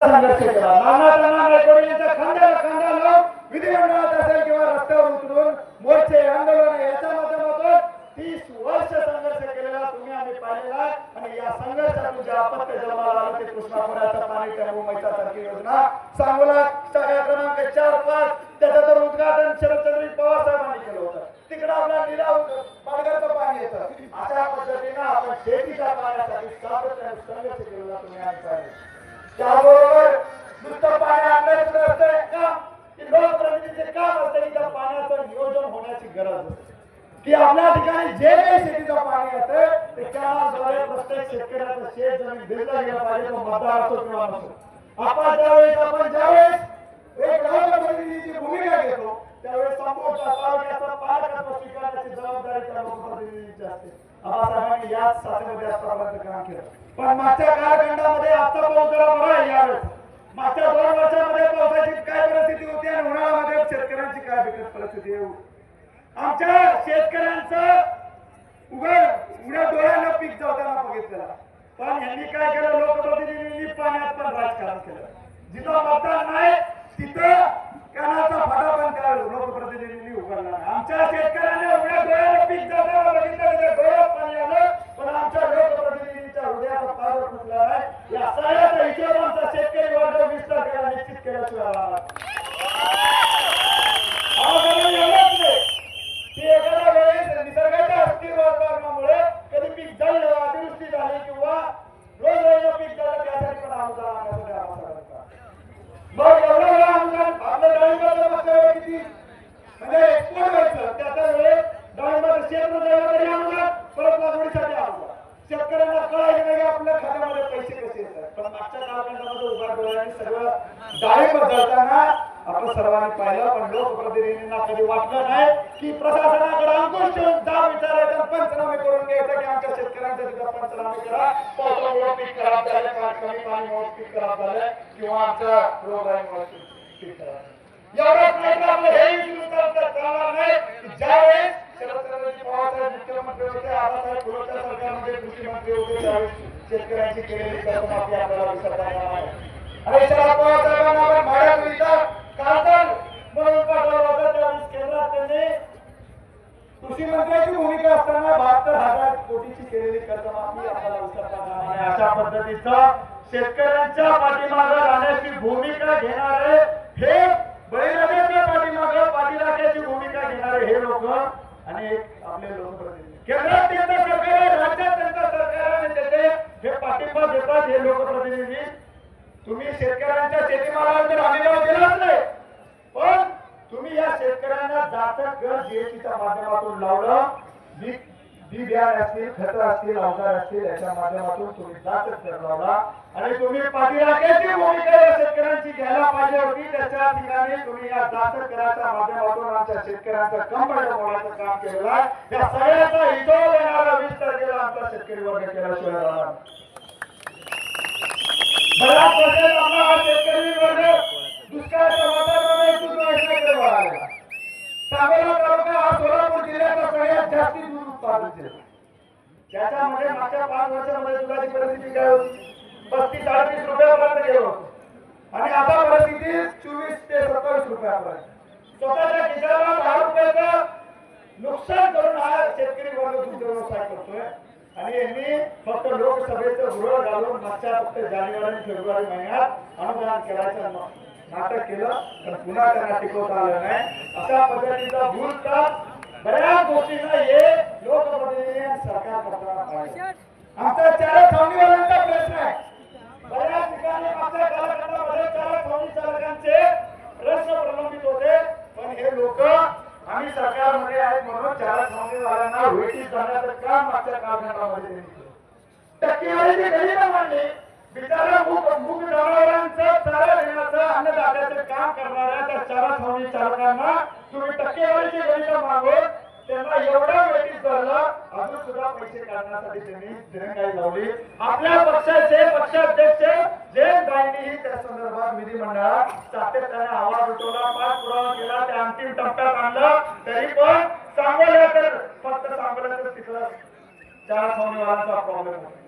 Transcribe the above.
संघर्ष केला नाना नाना यांच्या खांद्याला खांदा लावून विधिमंडळात असेल किंवा रस्त्यावर उतरून मोर्चे आंदोलन याच्या माध्यमातून तीस वर्ष संघर्ष केलेला तुम्ही आम्ही पाहिलेला आणि या संघर्षातून जे जन्माला आलं ते कृष्णापुराचं पाणी त्या मुंबईचा सारखी योजना सांगोला सगळ्या क्रमांक चार पाच त्याचं तर उद्घाटन शरदचंद्र पवार साहेबांनी केलं होतं तिकडं आपला पालघरचं पाणी येतं अशा पद्धतीनं आपण शेतीच्या पाण्यासाठी सातत्याने संघर्ष केलेला तुम्ही की आपल्या ठिकाणी जे काही शेतीचं पाणी येतं ते कॅनलद्वारे प्रत्येक शेतकऱ्याचं शेत जमीन भिजलं गेलं पाहिजे तो मतदार असो किंवा नसो. आपण ज्यावेळेस आपण ज्यावेळेस एक लोकप्रतिनिधीची भूमिका घेतो त्यावेळेस संपूर्ण तालुक्याचा पारकत्व स्वीकारण्याची जबाबदारी त्या लोकप्रतिनिधीची असते. आबासाहेबांनी याच साथीमध्ये काम केलं. पण मागच्या कालखंडामध्ये आता पाऊस जरा बरा आहे यावेळेस. मागच्या दोन वर्षामध्ये पावसाची काय परिस्थिती होती आणि उन्हाळ्यामध्ये शेतकऱ्यांची काय बिकट परिस्थिती आमच्या शेतकऱ्यांचं उघड उघड्या डोळ्यानं पीक जाताना बघितलेला. पण यांनी काय केलं? लोकप्रतिनिधींनी पाण्यात पण राजकारण केलं. जिथं मतदान नाही तिथं कणाचा फाटा पण त्या लोकप्रतिनिधींनी उघडला नाही आमच्या शेतकऱ्यांनी उघड्या डोळ्यानं पीक जाताना बघितलं त्याच्या डोळ्यात पाणी आलं पण आमच्या लोकप्रतिनिधींच्या हृदयाचा पार फुटला नाही या सगळ्याचा हिशोब आमचा शेतकरी वर्ग वीस तारखेला निश्चित केल्याशिवाय आला नाही. अहो, मला एवढंच नाही की एखाद्या वेळेस निसर्गाच्या अस्थिवातावरणामुळे कधी पीक जळलं अतिवृष्टी झाली किंवा रोज रोज पीक झालं त्यासाठी पण अनुदान आणण्यासाठी आम्हाला सांगितलं. मग एवढं वेळा अनुदान आपलं डाळिंबाचं मागच्या वेळी किती म्हणजे एक्सपोर्ट व्हायचं त्याच्या वेळेस डाळिंबाचं क्षेत्र द्यायला तरी अनुदान परत लागवडीसाठी अनुदान शेतकऱ्यांना कळायचं नाही की आपल्या खात्यामध्ये पैसे कसे येतात पण मागच्या कालखंडामध्ये उभा डोळ्यांनी डाळिंब जळताना आपण सर्वांनी पाहिलं पण लोकप्रतिनिधींना कधी वाटलं नाही की प्रशासनाकडे अंकुश ठेवून जा विचारायचं पंचनामे करून घ्यायचं की आमच्या शेतकऱ्यांच्या तिथं पंचनामे करा. पावसामुळे पीक खराब झालं किंवा कमी पाणीमुळे पीक खराब झालं किंवा आमच्या रोगराईमुळे पीक खराब झालं एवढंच नाही तर आपलं हे चालणार नाही. ज्यावेळेस शरदचंद्रजी पवार साहेब मुख्यमंत्री होते आबासाहेब पुरवठा सरकारमध्ये कृषी मंत्री होते त्यावेळेस शेतकऱ्यांची केलेली कर्जमाफी आपल्याला विसरता येणार नाही आपण भाड्याकरिता कारखान म्हणून त्यावेळेस केंद्रात त्यांनी कृषी मंत्र्याची भूमिका असताना बहात्तर हजार कोटीची केलेली कर्जमाफी आपल्याला अशा शेतकऱ्यांच्या पाठीमागे राहण्याची भूमिका घेणारे हे बळीराजाच्या पाठीमागे पाठीराख्याची भूमिका घेणारे हे लोक आणि एक आपले लोकप्रतिनिधी केंद्रात त्यांचं सरकार आहे राज्यात त्यांचं सरकार आहे त्याचे हे पाठिंबा देतात हे लोकप्रतिनिधी तुम्ही शेतकऱ्यांच्या शेतीमालावर तर हमीभाव दिलाच नाही. पण तुम्ही या शेतकऱ्यांना जातक गट जीएसटीच्या माध्यमातून लावलं बी बी बियाणे असतील खत असतील अवजार असतील याच्या माध्यमातून तुम्ही जातक दर लावला. आणि तुम्ही पाठीराख्याची भूमिका या शेतकऱ्यांची घ्यायला पाहिजे होती त्याच्या ठिकाणी तुम्ही या जातक कराच्या माध्यमातून आमच्या शेतकऱ्यांचं कंबळ मोडायचं काम केलेलं आहे. या सगळ्याचा हिशोब येणारा वीस तारखेला आमचा शेतकरी वर्ग केल्याशिवाय राहणार मला आपला हा शेतकरी वर्ग दुष्काळाच्या वातावरणामध्ये दुष्काळाकडे वळाला. तालुका हा सोलापूर जिल्ह्याचा सगळ्यात जास्ती दूध उत्पादन जिल्हा. त्याच्यामध्ये मागच्या पाच वर्षामध्ये दुधाची परिस्थिती काय होती? पस्तीस अडतीस रुपयापर्यंत गेलो आणि आता परिस्थिती चोवीस ते सत्तावीस रुपयापर्यंत स्वतःच्या खिशाला दहा रुपयाचं नुकसान करून हा शेतकरी वर्ग दुग्ध व्यवसाय करतोय. आणि यांनी फक्त लोकसभेचं गृह घालून मागच्या फक्त जानेवारी फेब्रुवारी महिन्यात अनुदान करायचं नाटक केलं तर पुन्हा त्यांना टिकवता आलं नाही. अशा पद्धतीचा भूल का बऱ्याच गोष्टींना हे लोकप्रतिनिधी सरकार करताना आमचा चार छावणीवाल्यांचा प्रश्न आहे बऱ्याच ठिकाणी मागच्या कालखंडामध्ये चार छावणी चालकांचे प्रश्न प्रलंबित होते पण हे लोक आम्ही सरकारमध्ये आहेत म्हणून चार छावणीवाल्यांना वेटीत जाण्याचं काम मागच्या कालखंडामध्ये टक्केवारी केलं. मांडली बिचारा जनावरांचं चारा अन्नदात्याचं काम करणाऱ्या त्या चारा चालकांना तुम्ही टक्केवारीचे गणित मागून त्यांना एवढ्या वेटीत धरलं अजून सुद्धा पैसे काढण्यासाठी त्यांनी दिरंगाई लावली आपल्या पक्षाचे पक्षाध्यक्ष जयंत भाईंनीही त्या संदर्भात विधिमंडळात सातत्याने आवाज उठवला पाच पुरावा केला त्या अंतिम टप्प्यात आणलं. तरी पण सांगोल्या तर फक्त सांगोल्या तर तिथं चार छावणीवाल्यांचा प्रॉब्लेम होता.